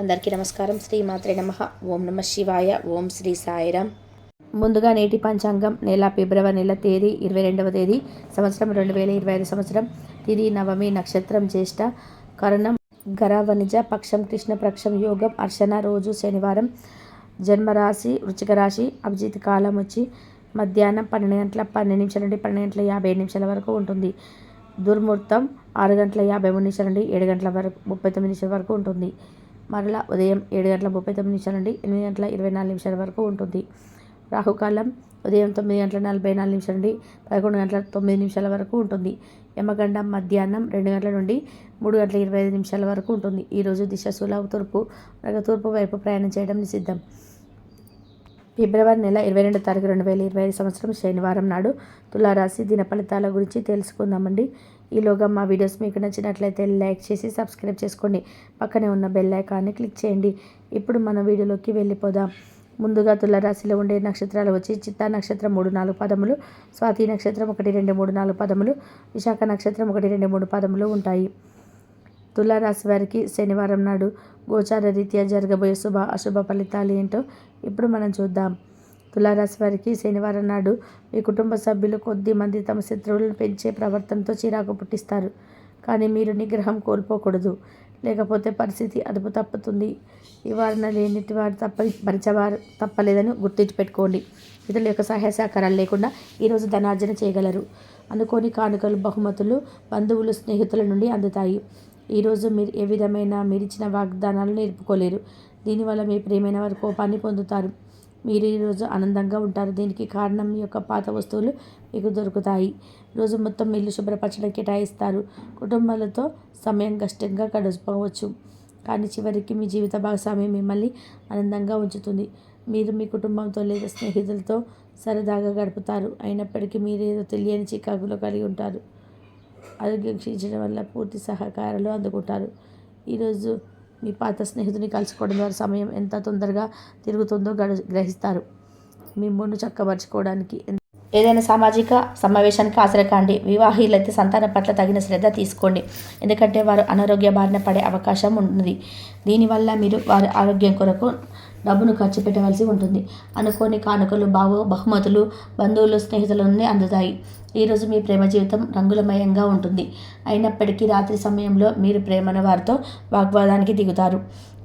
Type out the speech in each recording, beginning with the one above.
అందరికీ నమస్కారం. శ్రీ మాత్రే నమ. ఓం నమ శివాయ. ఓం శ్రీ సాయిరామ్. ముందుగా నేటి పంచాంగం నెల ఫిబ్రవరి నెల తేదీ ఇరవై రెండవ తేదీ సంవత్సరం రెండు వేల ఇరవై ఐదు సంవత్సరం. తిది నవమి నక్షత్రం జ్యేష్ఠ కరణం. గరవనిజ పక్షం కృష్ణపక్షం యోగం అర్చన రోజు శనివారం. జన్మరాశి వృచ్చిక రాశి అభిజిత్ కాలం వచ్చి మధ్యాహ్నం పన్నెండు గంటల పన్నెండు నిమిషాల నుండి పన్నెండు గంటల యాభై ఏడు నిమిషాల వరకు ఉంటుంది. దుర్ముహూర్తం ఆరు గంటల యాభై మూడు నిమిషాల నుండి ఏడు గంటల వరకు ముప్పై తొమ్మిది నిమిషాల వరకు ఉంటుంది. మరలా ఉదయం ఏడు గంటల ముప్పై తొమ్మిది నిమిషాల నుండి ఎనిమిది గంటల ఇరవై నాలుగు నిమిషాల వరకు ఉంటుంది. రాహుకాలం ఉదయం తొమ్మిది గంటల నలభై నాలుగు నిమిషాల నుండి పదకొండు గంటల తొమ్మిది నిమిషాల వరకు ఉంటుంది. యమగండం మధ్యాహ్నం రెండు గంటల నుండి మూడు గంటల ఇరవై ఐదు నిమిషాల వరకు ఉంటుంది. ఈరోజు దిశ సులభ తూర్పు తూర్పు వైపు ప్రయాణం చేయడం నిషిద్ధం. ఫిబ్రవరి నెల ఇరవై రెండు తారీఖు రెండు వేల ఇరవై ఐదు సంవత్సరం శనివారం నాడు తులారాశి దిన ఫలితాల గురించి తెలుసుకుందామండి. ఈలోగా మా వీడియోస్ మీకు నచ్చినట్లయితే లైక్ చేసి సబ్స్క్రైబ్ చేసుకోండి. పక్కనే ఉన్న బెల్ ఐకాన్ని క్లిక్ చేయండి. ఇప్పుడు మన వీడియోలోకి వెళ్ళిపోదాం. ముందుగా తులారాశిలో ఉండే నక్షత్రాలు వచ్చి చిత్తా నక్షత్రం మూడు నాలుగు పదములు స్వాతి నక్షత్రం ఒకటి రెండు మూడు నాలుగు పదములు విశాఖ నక్షత్రం ఒకటి రెండు మూడు పదములు ఉంటాయి. తులారాశి వారికి శనివారం నాడు గోచార రీత్యా జరగబోయే శుభ అశుభ ఫలితాలు ఏంటో ఇప్పుడు మనం చూద్దాం. తులారాశి వారికి శనివారం నాడు మీ కుటుంబ సభ్యులు కొద్ది మంది తమ శత్రువులను పెంచే ప్రవర్తనతో చిరాకు పుట్టిస్తారు. కానీ మీరు నిగ్రహం కోల్పోకూడదు. లేకపోతే పరిస్థితి అదుపు తప్పుతుంది. నివారణ లేనిటి వారు తప్ప భరించవారు తప్పలేదని గుర్తించి పెట్టుకోండి. ఇతరుల యొక్క సహాయ సహకారాలు లేకుండా ఈరోజు ధనార్జన చేయగలరు. అనుకోని కానుకలు బహుమతులు బంధువులు స్నేహితుల నుండి అందుతాయి. ఈరోజు మీరు ఏ విధమైన మీరిచ్చిన వాగ్దానాలు నేర్పుకోలేరు. దీనివల్ల మీ ప్రియమైన వారి కోపాన్ని పొందుతారు. మీరు ఈరోజు ఆనందంగా ఉంటారు. దీనికి కారణం మీ యొక్క పాత వస్తువులు మీకు దొరుకుతాయి. రోజు మొత్తం ఇల్లు శుభ్రపరచడం కేటాయిస్తారు. కుటుంబాలతో సమయం కష్టంగా గడుచుకోవచ్చు. కానీ చివరికి మీ జీవిత భాగస్వామి మిమ్మల్ని ఆనందంగా ఉంచుతుంది. మీరు మీ కుటుంబంతో లేదా స్నేహితులతో సరదాగా గడుపుతారు. అయినప్పటికీ మీరు ఏదో తెలియని చికాకులో కలిగి ఉంటారు. ఆరోగ్యం క్షీణించడం వల్ల పూర్తి సహకారాలు అందుకుంటారు. ఈరోజు మీ పాత స్నేహితుని కలుసుకోవడం ద్వారా సమయం ఎంత తొందరగా తిరుగుతుందో గడ గ్రహిస్తారు. మీ మూడు చక్కబరుచుకోవడానికి ఏదైనా సామాజిక సమావేశానికి హాజరుకాండి వివాహీలైతే సంతానం పట్ల తగిన శ్రద్ధ తీసుకోండి. ఎందుకంటే వారు అనారోగ్య బారిన పడే అవకాశం ఉంది దీనివల్ల మీరు వారి ఆరోగ్యం కొరకు డబ్బును ఖర్చు పెట్టవలసి ఉంటుంది. అనుకోని కానుకలు బావు బహుమతులు బంధువులు స్నేహితుల నుండి అందుతాయి ఈరోజు మీ ప్రేమ జీవితం రంగులమయంగా ఉంటుంది. అయినప్పటికీ రాత్రి సమయంలో మీరు ప్రేమన వారితో వాగ్వాదానికి దిగుతారు.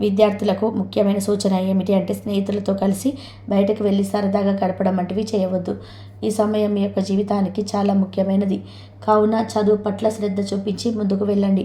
విద్యార్థులకు ముఖ్యమైన సూచన ఏమిటి అంటే స్నేహితులతో కలిసి బయటకు వెళ్ళి సరదాగా గడపడం వంటివి చేయవద్దు. ఈ సమయం మీ యొక్క జీవితానికి చాలా ముఖ్యమైనది. కావున చదువు పట్ల శ్రద్ధ చూపించి ముందుకు వెళ్ళండి.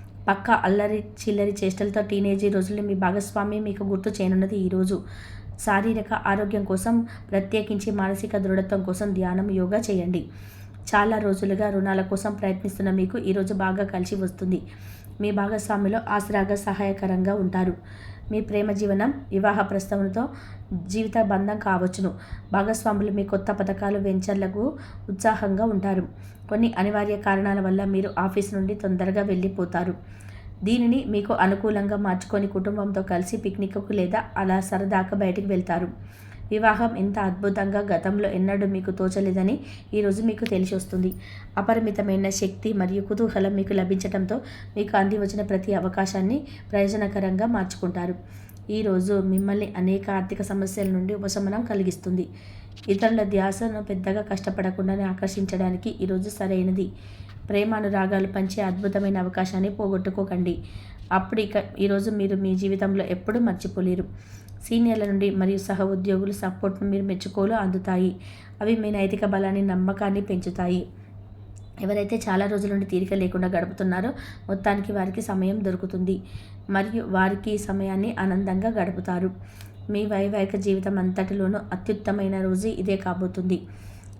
పక్క అల్లరి చిల్లరి చేష్టలతో టీనేజీ రోజుల్లో మీ భాగస్వామి మీకు గుర్తు చేయనున్నది ఈరోజు శారీరక ఆరోగ్యం కోసం ప్రత్యేకించి మానసిక దృఢత్వం కోసం ధ్యానం యోగా చేయండి. చాలా రోజులుగా రుణాల కోసం ప్రయత్నిస్తున్న మీకు ఈరోజు బాగా కలిసి వస్తుంది. మీ భాగస్వామిలో ఆసరాగా సహాయకరంగా ఉంటారు. మీ ప్రేమ జీవనం వివాహ ప్రస్తావనతో జీవిత బంధం కావచ్చును. భాగస్వాములు మీ కొత్త పథకాలు వెంచర్లకు ఉత్సాహంగా ఉంటారు. కొన్ని అనివార్య కారణాల వల్ల మీరు ఆఫీస్ నుండి తొందరగా వెళ్ళిపోతారు. దీనిని మీకు అనుకూలంగా మార్చుకొని కుటుంబంతో కలిసి పిక్నిక్కు లేదా అలా సరదాగా బయటికి వెళ్తారు. వివాహం ఎంత అద్భుతంగా గతంలో ఎన్నడూ మీకు తోచలేదని ఈరోజు మీకు తెలిసి వస్తుంది. అపరిమితమైన శక్తి మరియు కుతూహలం మీకు లభించడంతో మీకు అంది వచ్చిన ప్రతి అవకాశాన్ని ప్రయోజనకరంగా మార్చుకుంటారు. ఈరోజు మిమ్మల్ని అనేక ఆర్థిక సమస్యల నుండి ఉపశమనం కలిగిస్తుంది. ఇతరుల ధ్యాసను పెద్దగా కష్టపడకుండానే ఆకర్షించడానికి ఈరోజు సరైనది. ప్రేమానురాగాలు పంచే అద్భుతమైన అవకాశాన్ని పోగొట్టుకోకండి. అప్పుడు ఇక ఈరోజు మీరు మీ జీవితంలో ఎప్పుడూ మర్చిపోలేరు. సీనియర్ల నుండి మరియు సహ ఉద్యోగులు సపోర్ట్ను మీరు మెచ్చుకోలు అందుతాయి. అవి మీ నైతిక బలాన్ని నమ్మకాన్ని పెంచుతాయి. ఎవరైతే చాలా రోజుల నుండి తీరిక లేకుండా గడుపుతున్నారో మొత్తానికి వారికి సమయం దొరుకుతుంది. మరియు వారికి సమయాన్ని ఆనందంగా గడుపుతారు. మీ వైవాహిక జీవితం అంతటిలోనూ అత్యుత్తమైన రోజు ఇదే కాబోతుంది.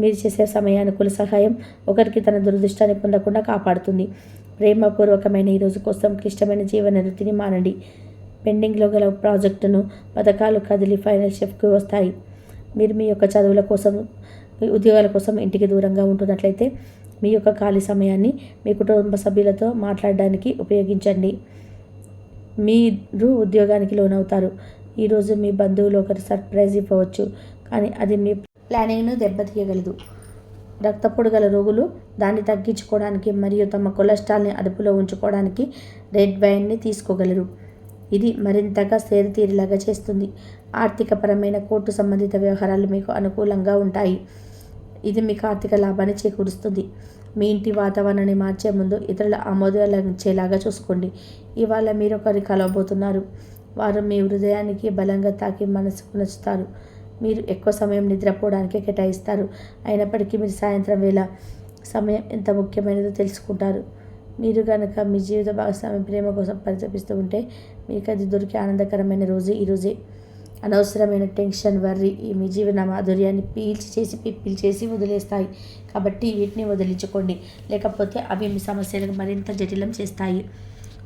మీరు చేసే సమయానుకూల సహాయం ఒకరికి తన దురదృష్టాన్ని పొందకుండా కాపాడుతుంది. ప్రేమపూర్వకమైన ఈరోజు కోసం క్లిష్టమైన జీవన వృత్తిని మానండి. పెండింగ్లో గల ప్రాజెక్టును పథకాలు కదిలి ఫైనల్ షెఫ్కి వస్తాయి. మీరు మీ యొక్క చదువుల కోసం ఉద్యోగాల కోసం ఇంటికి దూరంగా ఉంటున్నట్లయితే మీ యొక్క ఖాళీ సమయాన్ని మీ కుటుంబ సభ్యులతో మాట్లాడడానికి ఉపయోగించండి. మీరు ఉద్యోగానికి లోనవుతారు. ఈరోజు మీ బంధువులు ఒకరు సర్ప్రైజ్ ఇవ్వవచ్చు. కానీ అది మీ ప్లానింగ్ను దెబ్బతీయగలదు. రక్తపోటు గల రోగులు దాన్ని తగ్గించుకోవడానికి మరియు తమ కొలెస్ట్రాల్ని అదుపులో ఉంచుకోవడానికి రెడ్ వైన్ని తీసుకోగలరు. ఇది మరింతగా సేరుతీరేలాగా చేస్తుంది. ఆర్థికపరమైన కోర్టు సంబంధిత వ్యవహారాలు మీకు అనుకూలంగా ఉంటాయి. ఇది మీకు ఆర్థిక లాభాన్ని చేకూరుస్తుంది. మీ ఇంటి వాతావరణాన్ని మార్చే ముందు ఇతరుల ఆమోదించేలాగా చూసుకోండి. ఇవాళ మీరు ఒకరి కలవబోతున్నారు. వారు మీ హృదయానికి బలంగా తాకి మనసుకు నచ్చుతారు. మీరు ఎక్కువ సమయం నిద్రపోవడానికి కేటాయిస్తారు. అయినప్పటికీ మీరు సాయంత్రం వేళ సమయం ఎంత ముఖ్యమైనదో తెలుసుకుంటారు. మీరు కనుక మీ జీవిత భాగస్వామి ప్రేమ కోసం పరితపిస్తూ ఉంటే మీకు అది దొరికే ఆనందకరమైన రోజు ఈరోజే అనవసరమైన టెన్షన్ వర్రి ఈ మీ జీవన మాధుర్యాన్ని పీల్చి చేసి పిప్పిల్ చేసి వదిలేస్తాయి. కాబట్టి వీటిని వదిలించుకోండి. లేకపోతే అవి మీ సమస్యలకు మరింత జటిలం చేస్తాయి.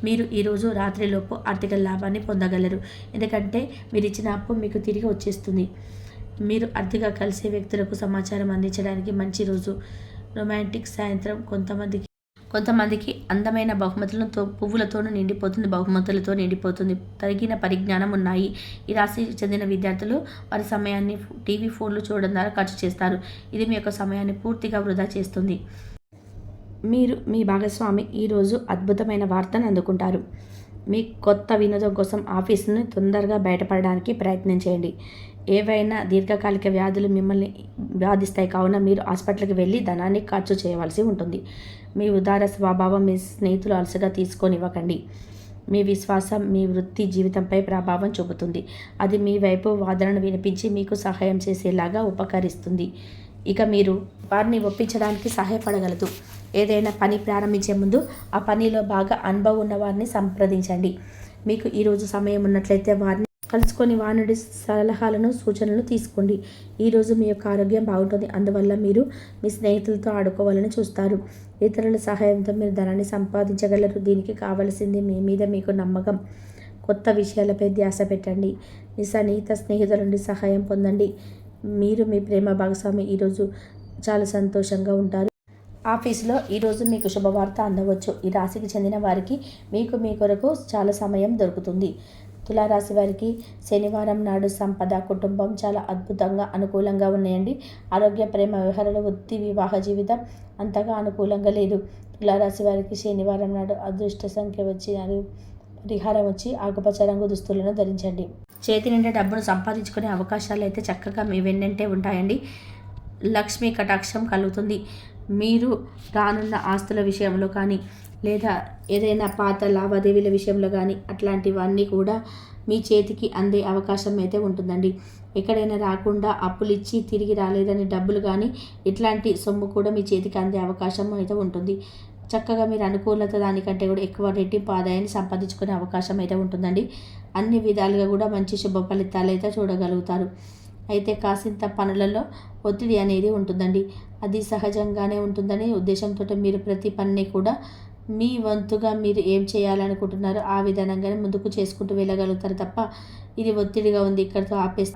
మీరు ఈరోజు రాత్రిలోపు ఆర్థిక లాభాన్ని పొందగలరు. ఎందుకంటే మీరు ఇచ్చిన అప్పు మీకు తిరిగి వచ్చేస్తుంది. మీరు అతిగా కలిసే వ్యక్తులకు సమాచారం అందించడానికి మంచి రోజు. రొమాంటిక్ సాయంత్రం. కొంతమందికి కొంతమందికి అందమైన బహుమతులతో పువ్వులతోనూ నిండిపోతుంది బహుమతులతో నిండిపోతుంది. తగిన పరిజ్ఞానం ఉన్నాయి. ఈ రాశికి చెందిన విద్యార్థులు వారి సమయాన్ని టీవీ ఫోన్లు చూడడం ద్వారా ఖర్చు చేస్తారు. ఇది మీ యొక్క సమయాన్ని పూర్తిగా వృధా చేస్తుంది. మీరు మీ భాగస్వామి ఈరోజు అద్భుతమైన వార్తను అందుకుంటారు. మీ కొత్త వినోదం కోసం ఆఫీస్ను తొందరగా బయటపడడానికి ప్రయత్నం చేయండి. ఏవైనా దీర్ఘకాలిక వ్యాధులు మిమ్మల్ని బాధిస్తాయి కావున మీరు హాస్పిటల్కి వెళ్ళి ధనాన్ని ఖర్చు చేయవలసి ఉంటుంది. మీ ఉదార స్వభావం మీ స్నేహితులు అలసగా తీసుకొనివ్వకండి. మీ విశ్వాసం మీ వృత్తి జీవితంపై ప్రభావం చూపుతుంది. అది మీ వైపు వాదనను వినిపించి మీకు సహాయం చేసేలాగా ఉపకరిస్తుంది. ఇక మీరు వారిని ఒప్పించడానికి సహాయపడగలదు. ఏదైనా పని ప్రారంభించే ముందు ఆ పనిలో బాగా అనుభవం ఉన్న వారిని సంప్రదించండి. మీకు ఈరోజు సమయం ఉన్నట్లయితే వారిని కలుసుకొని వానుడి సలహాలను సూచనలు తీసుకోండి. ఈరోజు మీ యొక్క ఆరోగ్యం బాగుంటుంది. అందువల్ల మీరు మీ స్నేహితులతో ఆడుకోవాలని చూస్తారు. ఇతరుల సహాయంతో మీరు ధనాన్ని సంపాదించగలరు. దీనికి కావలసింది మీ మీద మీకు నమ్మకం. కొత్త విషయాలపై ధ్యాస పెట్టండి. మీ సన్నిహిత స్నేహితుల నుండి సహాయం పొందండి. మీరు మీ ప్రేమ భాగస్వామి. ఈరోజు చాలా సంతోషంగా ఉంటారు. ఆఫీసులో ఈరోజు మీకు శుభవార్త అందవచ్చు. ఈ రాశికి చెందిన వారికి మీకు మీ కొరకు చాలా సమయం దొరుకుతుంది. తులారాశి వారికి శనివారం నాడు సంపద కుటుంబం చాలా అద్భుతంగా అనుకూలంగా ఉన్నాయండి. ఆరోగ్య ప్రేమ వ్యవహారాలు వృత్తి వివాహ జీవితం అంతగా అనుకూలంగా లేదు. తులారాశి వారికి శనివారం నాడు అదృష్ట సంఖ్య వచ్చి పరిహారం వచ్చి ఆకుపచ్చ రంగు దుస్తులను ధరించండి. చేతి నిండా డబ్బును సంపాదించుకునే అవకాశాలు అయితే చక్కగా మీ వెన్నంటే ఉంటాయండి. లక్ష్మీ కటాక్షం కలుగుతుంది. మీరు రానున్న ఆస్తుల విషయంలో కానీ లేదా ఏదైనా పాత లావాదేవీల విషయంలో కానీ అట్లాంటివన్నీ కూడా మీ చేతికి అందే అవకాశం అయితే ఉంటుందండి. ఎక్కడైనా రాకుండా అప్పులు ఇచ్చి తిరిగి రాలేదని డబ్బులు కానీ ఇట్లాంటి సొమ్ము కూడా మీ చేతికి అందే అవకాశం అయితే ఉంటుంది. చక్కగా మీరు అనుకూలత దానికంటే కూడా ఎక్కువ రెట్టింపు ఆదాయాన్ని సంపాదించుకునే అవకాశం అయితే ఉంటుందండి. అన్ని విధాలుగా కూడా మంచి శుభ ఫలితాలు అయితే చూడగలుగుతారు. అయితే కాసింత పనులలో ఒత్తిడి అనేది ఉంటుందండి. అది సహజంగానే ఉంటుందని ఉద్దేశంతో మీరు ప్రతి పనిని కూడా మీ వంతుగా మీరు ఏం చేయాలనుకుంటున్నారో ఆ విధానంగానే ముందుకు చేసుకుంటూ వెళ్ళగలుగుతారు తప్ప ఇది ఒత్తిడిగా ఉంది ఇక్కడితో ఆపేస్తే